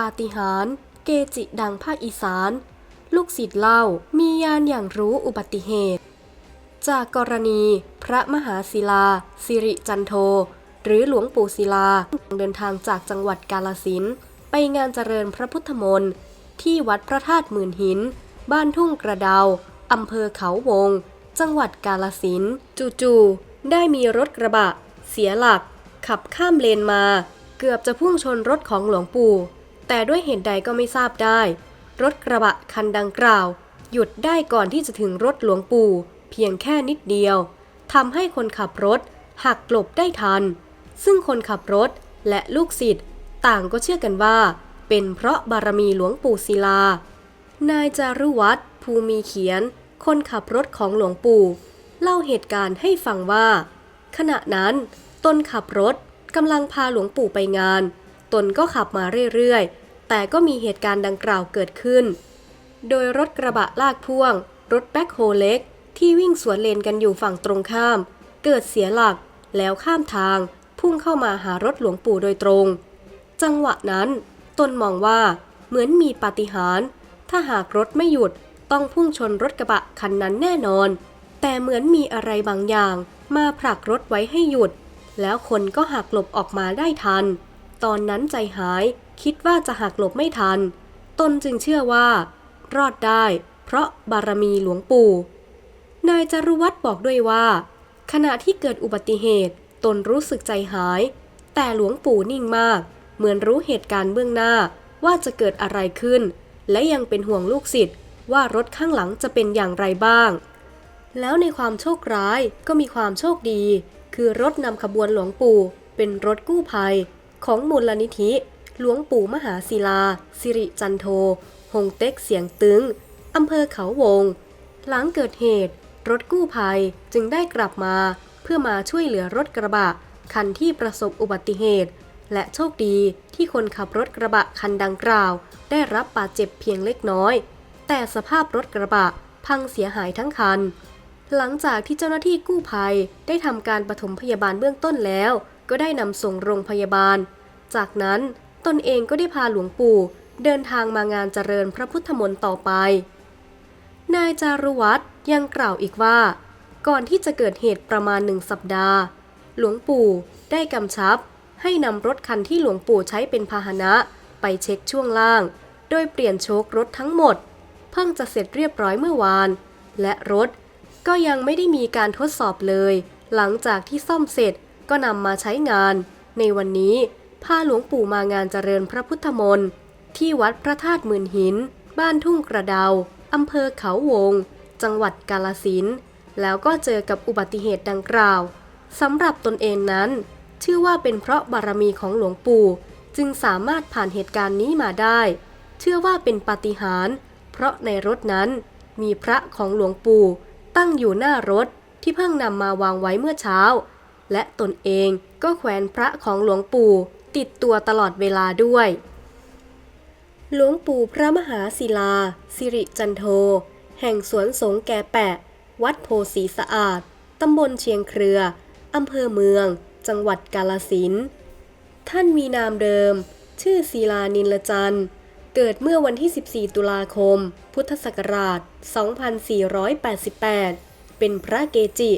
ปาฏิหาริย์เกจิดังภาคอีสาน ลูกศิษย์เล่ามียานอย่างรู้อุบัติเหตุ จากกรณี พระมหาศิลา สิริจันโท หรือหลวงปู่ศิลาเดินทางจากจังหวัดกาลสินไปงานเจริญพระพุทธมนต์ที่วัดพระธาตุหมื่นหิน บ้านทุ่งกระเดาอำเภอเขาวง จังหวัดกาลสินจู่ๆได้มีรถกระบะ เสียหลัก ขับข้ามเลนมา เกือบจะพุ่งชนรถของหลวงปู่ แต่ด้วยเหตุใดก็ไม่ทราบได้ รถกระบะคันดังกล่าว หยุดได้ก่อนที่จะถึงรถหลวงปู่ เพียงแค่นิดเดียวทำให้คนขับรถหักหลบได้ทัน ซึ่งคนขับรถและลูกศิษย์ต่างก็เชื่อกันว่า เป็นเพราะบารมีหลวงปู่ศิลา นายจารุวัฒน์ภูมีเขียน คนขับรถของหลวงปู่ เล่าเหตุการณ์ให้ฟังว่า ขณะนั้นตนขับรถกำลังพาหลวงปู่ไปงาน ตนก็ขับมาเรื่อยๆ แต่ก็มีเหตุการณ์ดังกล่าวเกิดขึ้น โดยรถกระบะลากพ่วง รถแบ็คโฮเล็ก ที่วิ่งสวนเลนกันอยู่ฝั่งตรงข้าม เกิดเสียหลัก แล้วข้ามทาง พุ่งเข้ามาหารถหลวงปู่โดยตรง จังหวะนั้น ตนมองว่าเหมือนมีปาฏิหาริย์ถ้าหากรถไม่หยุดต้องพุ่งชนรถกระบะคันนั้นแน่นอน แต่เหมือนมีอะไรบางอย่าง มาผลักรถไว้ให้หยุด แล้วคนก็หักหลบออกมาได้ทัน ตอนนั้นใจหายคิดว่าจะหักหลบไม่ทัน ตนจึงเชื่อว่า รอดได้เพราะบารมีหลวงปู่ นายจารุวัฒน์บอกด้วยว่า ขณะที่เกิดอุบัติเหตุ ตนรู้สึกใจหาย แต่หลวงปู่นิ่งมาก เหมือนรู้เหตุการณ์เบื้องหน้าว่าจะเกิดอะไรขึ้น และยังเป็นห่วงลูกศิษย์ว่ารถข้างหลังจะเป็นอย่างไรบ้าง แล้วในความโชคร้ายก็มีความโชคดี คือรถนำขบวนหลวงปู่ เป็นรถกู้ภัย ของมูลนิธิ หลวงปู่มหาศิลา สิริจันโทหงเต็กเสียงตึงอำเภอเขาวง หลังเกิดเหตุ รถกู้ภัยจึงได้กลับมา เพื่อมาช่วยเหลือรถกระบะ คันที่ประสบอุบัติเหตุ และโชคดีที่คนขับรถกระบะคันดังกล่าว ได้รับบาดเจ็บเพียงเล็กน้อย แต่สภาพรถกระบะพังเสียหายทั้งคัน หลังจากที่เจ้าหน้าที่กู้ภัยได้ทำการปฐมพยาบาลเบื้องต้นแล้ว ก็ได้นำส่งโรงพยาบาล จากนั้นตนเองก็ได้พาหลวงปู่เดินทางมางานเจริญพระพุทธมนต์ต่อไป นายจารุวัฒน์ยังกล่าวอีกว่า ก่อนที่จะเกิดเหตุประมาณหนึ่งสัปดาห์ หลวงปู่ได้กำชับ ให้นำรถคันที่หลวงปู่ใช้เป็นพาหนะไปเช็คช่วงล่าง โดยเปลี่ยนโชครถทั้งหมด เพิ่งจะเสร็จเรียบร้อยเมื่อวาน และรถก็ยังไม่ได้มีการทดสอบเลย หลังจากที่ซ่อมเสร็จ ก็นำมาใช้งาน ในวันนี้พาหลวงปู่มางานเจริญพระพุทธมนต์ที่วัดพระธาตุหมื่นหิน บ้านทุ่งกระเดาอำเภอเขาวง จังหวัดกาลสินแล้วก็เจอกับอุบัติเหตุดังกล่าวสำหรับตนเองนั้นเชื่อว่าเป็นเพราะบารมีของหลวงปู่จึงสามารถผ่านเหตุการณ์นี้มาได้ เชื่อว่าเป็นปาฏิหาริย์เพราะในรถนั้นมีพระของหลวงปู่ตั้งอยู่หน้ารถที่เพิ่งนำมาวางไว้เมื่อเช้า และตนเองก็แขวนพระของหลวงปู่ติดตัวตลอดเวลาด้วย หลวงปู่พระมหาศิลา สิริจันโท แห่งสวนสงแกแปะ วัดโพสีสะอาด ตำบลเชียงเครือ อำเภอเมือง จังหวัดกาลสิน ท่านมีนามเดิม ชื่อศิลานินลจันทร์เกิดเมื่อวันที่ 14 ตุลาคม พุทธศักราช 2488 เป็นพระเกจิ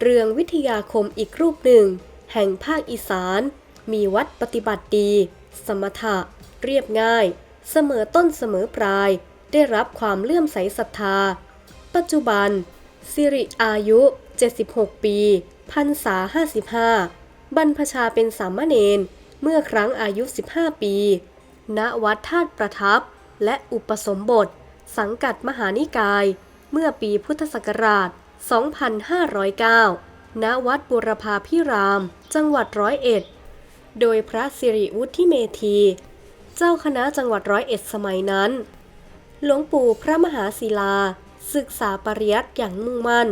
เรืองวิทยาคมอีกรูปหนึ่ง แห่งภาคอีสาน มีวัดปฏิบัติดี สมถะ เรียบง่าย เสมอต้นเสมอปลาย ได้รับความเลื่อมใสศรัทธา ปัจจุบัน สิริอายุ 76 ปี พรรษา 55 บรรพชาเป็นสามเณรเมื่อครั้งอายุ 15 ปี ณ วัดธาตุประทับ และอุปสมบท สังกัดมหานิกาย เมื่อปีพุทธศักราช 2509 ณ วัดบุรพาพิราม จังหวัดร้อยเอ็ด โดยพระสิริวุฒิเมธี เจ้าคณะจังหวัดร้อยเอ็ดสมัยนั้น หลวงปู่พระมหาศิลา ศึกษาปริยัติอย่างมุ่งมั่น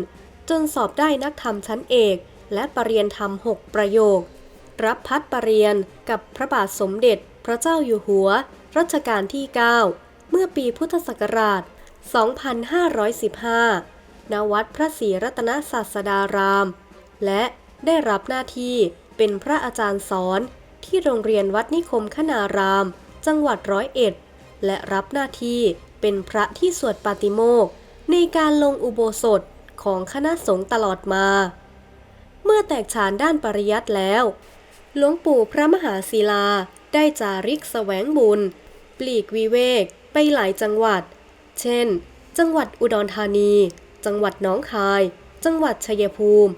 จนสอบได้นักธรรมชั้นเอก และปรริญญาธรรม6ประโยค รับพัดปรริญญากับพระบาทสมเด็จพระเจ้าอยู่หัว รัชกาลที่ 9 เมื่อปีพุทธศักราช 2515 ณวัดพระศรีรัตนศาสดาราม และได้รับหน้าที่เป็นพระอาจารย์สอนที่โรงเรียนวัดนิคมขนาราม จังหวัดร้อยเอ็ด และรับหน้าที่เป็นพระที่สวดปาติโมกในการลงอุโบสถของคณะสงฆ์ตลอดมา เมื่อแตกฉานด้านปริยัติแล้ว หลวงปู่พระมหาศิลาได้จาริกแสวงบุญ ปลีกวิเวกไปหลายจังหวัด เช่น จังหวัดอุดรธานี จังหวัดหนองคาย จังหวัดชัยภูมิ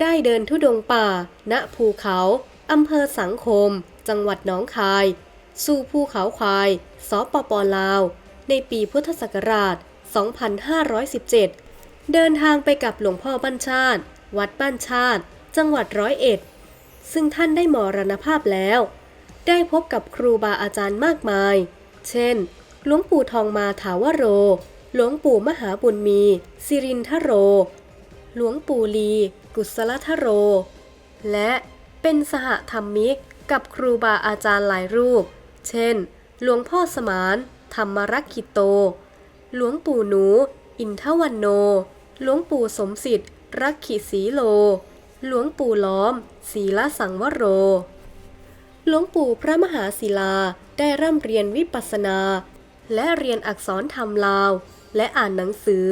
ได้เดินทุดงป่า ณภูเขาอำเภอสังคม จังหวัดหนองคาย สู่ภูเขาควายสปปลาว ในปีพุทธศักราช 2517 เดินทางไปกับหลวงพ่อบ้านชาติ วัดบ้านชาติ จังหวัดร้อยเอ็ด ซึ่งท่านได้มรณภาพแล้ว ได้พบกับครูบาอาจารย์มากมาย เช่น หลวงปู่ทองมาถาวโร หลวงปู่มหาบุญมี สิรินทโร หลวงปู่ลี กุศลทโร และเป็นสหธรรมิกกับครูบาอาจารย์หลายรูป เช่น หลวงพ่อสมาน ธรรมรักขิโต หลวงปู่หนู อินทวันโน หลวงปู่สมสิทธิ์ รักขิสีโล หลวงปู่ล้อม ศีลสังวโร หลวงปู่พระมหาศิลาได้ร่ำเรียนวิปัสสนา และเรียนอักษรธรรมลาว และอ่านหนังสือ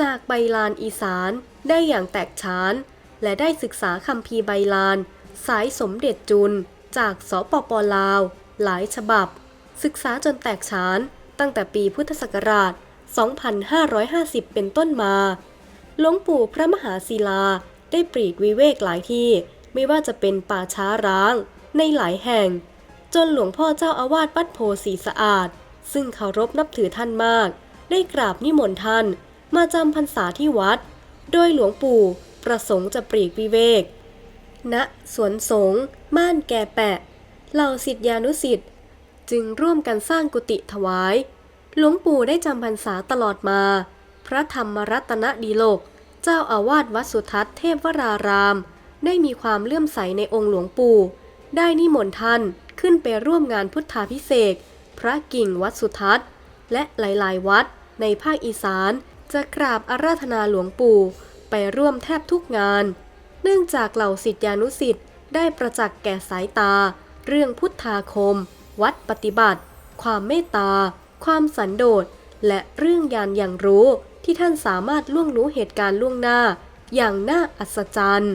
จากใบลานอีสานได้อย่างแตกฉาน และได้ศึกษาคำพีร์ใบลาน สายสมเด็จจุน จากสปปลาว หลายฉบับ ศึกษาจนแตกฉาน ตั้งแต่ปีพุทธศักราช 2550 เป็นต้นมาหลวงปู่พระมหาศิลาได้ปลีกวิเวกหลายที่ ไม่ว่าจะเป็นป่าช้าร้าง ในหลายแห่ง จนหลวงพ่อเจ้าอาวาสวัดโพสีสะอาด ซึ่งเคารพนับถือท่านมาก ได้กราบนิมนต์ท่าน มาจำพรรษาที่วัด โดยหลวงปู่ประสงค์จะปลีกวิเวกณสวนสงฆ์ม่านแก่แปะ เหล่าสิทธิานุสิทธิ์จึงร่วมกันสร้างกุฏิถวาย หลวงปู่ได้จำพรรษาตลอดมา พระธรรมรัตนดีโลก เจ้าอาวาสวัดสุทัศน์เทพวราราม ได้มีความเลื่อมใสในองค์หลวงปู่ ได้นิมนต์ท่านขึ้นไปร่วมงานพุทธาพิเศษ พระกิ่งวัดสุทัศน์ และหลาย ๆ วัด ในภาคอีสานจะกราบอาราธนาหลวงปู่ ไปร่วมแทบทุกงาน เนื่องจากเหล่าศิษยานุสิษย์ได้ประจักษ์แก่สายตา เรื่องพุทธาคม วัดปฏิบัติ ความเมตตา ความสันโดษ และเรื่องยานอย่างรู้ที่ท่านสามารถล่วงรู้เหตุการณ์ล่วงหน้า อย่างน่าอัศจรรย์